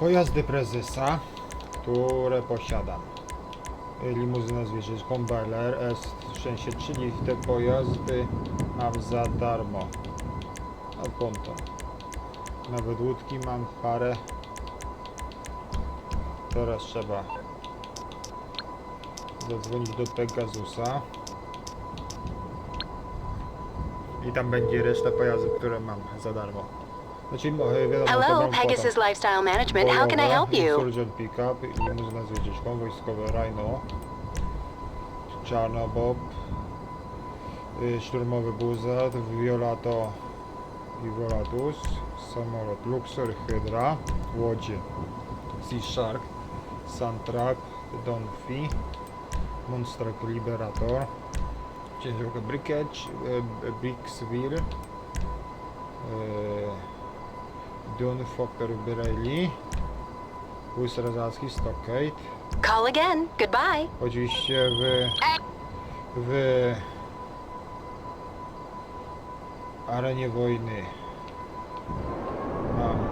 Pojazdy prezesa, które posiadam. Limuzyna z wieżyczką Bel S, w sensie, czyli te pojazdy mam za darmo. Na ponton. Nawet łódki mam parę. Teraz trzeba zadzwonić do Pegasusa. I tam będzie reszta pojazdów, które mam za darmo. Znaczy, wiadomo, to Hello, Pegasus. Lifestyle Management. How can I help you? Insurgent Pickup, limuzyna z wieżyczką, wojskowe Rhino, Czarnobob, y, szturmowy Buzzard, Violato i Volatus, samolot Luxor, Hydra, łodzie Sea Shark, Suntrap, Donphi, Monster Liberator, ciężarówka Brickage, y, Brixville, Dun Fokker Birelli, Łys Razacki, Stockade, Call again. Goodbye. oczywiście w, w arenie wojny mam y,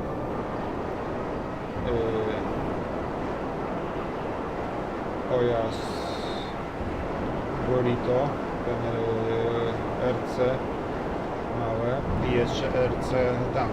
pojazd Bolito, ten y, RC małe i jeszcze RC tank.